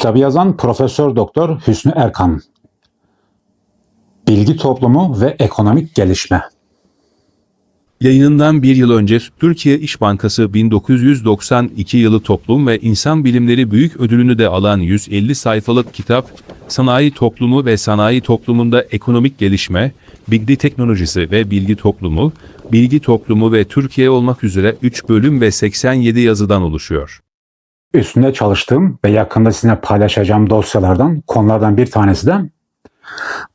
Kitabı yazan Profesör Doktor Hüsnü Erkan. Bilgi toplumu ve ekonomik gelişme. Yayınından bir yıl önce Türkiye İş Bankası 1992 yılı Toplum ve İnsan Bilimleri Büyük Ödülünü de alan 150 sayfalık kitap, sanayi toplumu ve sanayi toplumunda ekonomik gelişme, bilgi teknolojisi ve bilgi toplumu, bilgi toplumu ve Türkiye olmak üzere 3 bölüm ve 87 yazıdan oluşuyor. Üstünde çalıştığım ve yakında sizinle paylaşacağım dosyalardan, konulardan bir tanesi de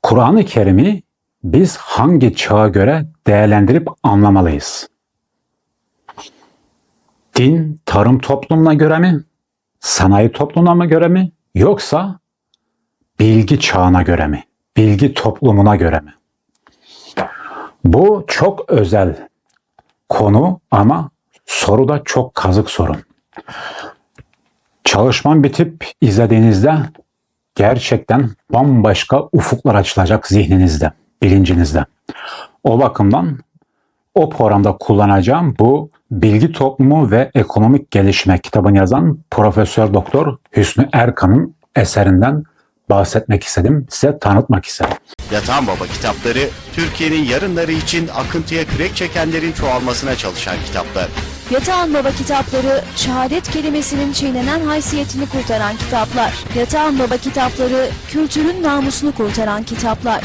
Kur'an-ı Kerim'i biz hangi çağa göre değerlendirip anlamalıyız? Din, tarım toplumuna göre mi? Sanayi toplumuna mı göre mi? Yoksa bilgi çağına göre mi? Bilgi toplumuna göre mi? Bu çok özel konu ama soru da çok kazık sorun. Çalışman bitip izlediğinizde gerçekten bambaşka ufuklar açılacak zihninizde, bilincinizde. O bakımdan o programda kullanacağım bu Bilgi Toplumu ve Ekonomik Gelişme kitabını yazan Profesör Doktor Hüsnü Erkan'ın eserinden bahsetmek istedim, size tanıtmak istedim. Yatan Baba kitapları, Türkiye'nin yarınları için akıntıya kürek çekenlerin çoğalmasına çalışan kitaplar. Yatağan Baba kitapları, şehadet kelimesinin çiğnenen haysiyetini kurtaran kitaplar. Yatağan Baba kitapları, kültürün namusunu kurtaran kitaplar.